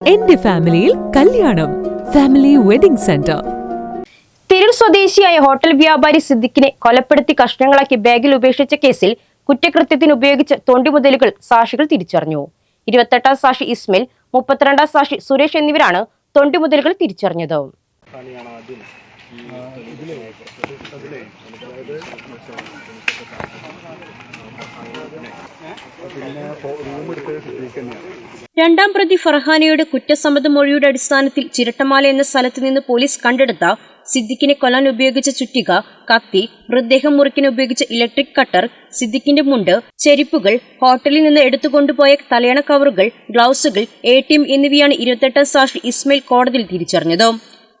എന്റെ ഫാമിലിയിൽ കല്യാണം. Family wedding centre. തിരൂർ സ്വദേശിയായ ഹോട്ടൽ വ്യാപാരി സിദ്ദിഖിനെ കൊലപ്പെടുത്തി കഷ്ണങ്ങളാക്കി ബാഗിൽ ഉപേക്ഷിച്ച കേസിൽ കുറ്റകൃത്യത്തിന് ഉപയോഗിച്ച തൊണ്ടിമുതലുകൾ സാക്ഷികൾ തിരിച്ചറിഞ്ഞു. ഇരുപത്തെട്ടാം സാക്ഷി ഇസ്മിൽ മുപ്പത്തിരണ്ടാം സാക്ഷി സുരേഷ് എന്നിവരാണ് തൊണ്ടിമുതലുകൾ തിരിച്ചറിഞ്ഞത്. രണ്ടാം പ്രതി ഫർഹാനയുടെ കുറ്റസമ്മത മൊഴിയുടെ അടിസ്ഥാനത്തിൽ ചിരട്ടമാല എന്ന സ്ഥലത്ത് നിന്ന് പോലീസ് കണ്ടെടുത്ത സിദ്ദിഖിനെ കൊല്ലാൻ ഉപയോഗിച്ച ചുറ്റിക കത്തി മൃതദേഹം മുറിക്കാൻ ഉപയോഗിച്ച ഇലക്ട്രിക് കട്ടർ സിദ്ദിഖിന്റെ മുണ്ട് ചെരിപ്പുകൾ ഹോട്ടലിൽ നിന്ന് എടുത്തുകൊണ്ടുപോയ തലയണ കവറുകൾ ഗ്ലൗസുകൾ എ ടി എം എന്നിവയാണ് ഇരുപത്തെട്ടാം സാക്ഷി ഇസ്മയിൽ കോടതിയിൽ തിരിച്ചറിഞ്ഞത്.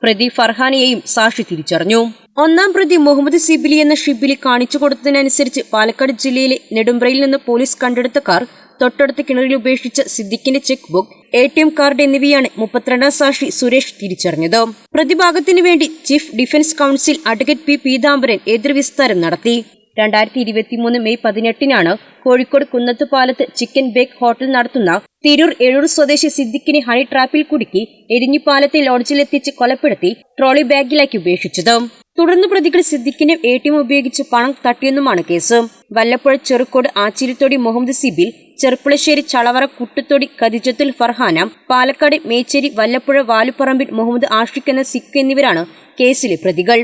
പ്രതി ഫർഹാനയെയും സാക്ഷി തിരിച്ചറിഞ്ഞു. ഒന്നാം പ്രതി മുഹമ്മദ് സിബിലി എന്ന ഷിബിലി കാണിച്ചു കൊടുത്തതിനനുസരിച്ച് പാലക്കാട് ജില്ലയിലെ നെടുമ്പ്രയിൽ നിന്ന് പോലീസ് കണ്ടെടുത്ത കാർ തൊട്ടടുത്ത കിണറിൽ ഉപേക്ഷിച്ച സിദ്ദിഖിന്റെ cheque book A T M card എന്നിവയാണ് മുപ്പത്തിരണ്ടാം സാക്ഷി സുരേഷ് തിരിച്ചറിഞ്ഞത്. പ്രതിഭാഗത്തിനു വേണ്ടി chief defence counsel advocate P Peethambaran എതിർവിസ്താരം നടത്തി. രണ്ടായിരത്തി ഇരുപത്തിമൂന്ന് May പതിനെട്ടിനാണ് Kozhikode Kunnath Palath chicken bake hotel നടത്തുന്ന തിരൂർ എഴൂർ സ്വദേശി സിദ്ദിഖിനെ ഹണി ട്രാപ്പിൽ കുടുക്കി എരിഞ്ഞിപ്പാലത്തെ ലോഡ്ജിലെത്തിച്ച് കൊലപ്പെടുത്തി ട്രോളി ബാഗിലാക്കി ഉപേക്ഷിച്ചത്. തുടർന്ന് പ്രതികൾ സിദ്ദിഖിനെ എ ടി എം ഉപയോഗിച്ച് പണം തട്ടിയെന്നുമാണ് കേസ്. വല്ലപ്പുഴ ചെറുക്കോട് ആച്ചിരിത്തോടി മുഹമ്മദ് സിബിൽ ചെറുപ്പുളശ്ശേരി ചളവറ കുട്ടത്തോടി ഖദിജത്തുൽ ഫർഹാന പാലക്കാട് മേച്ചേരി വല്ലപ്പുഴ വാലുപ്പറമ്പിൽ മുഹമ്മദ് ആഷിഖ് എന്ന സിഖ് എന്നിവരാണ് കേസിലെ പ്രതികൾ.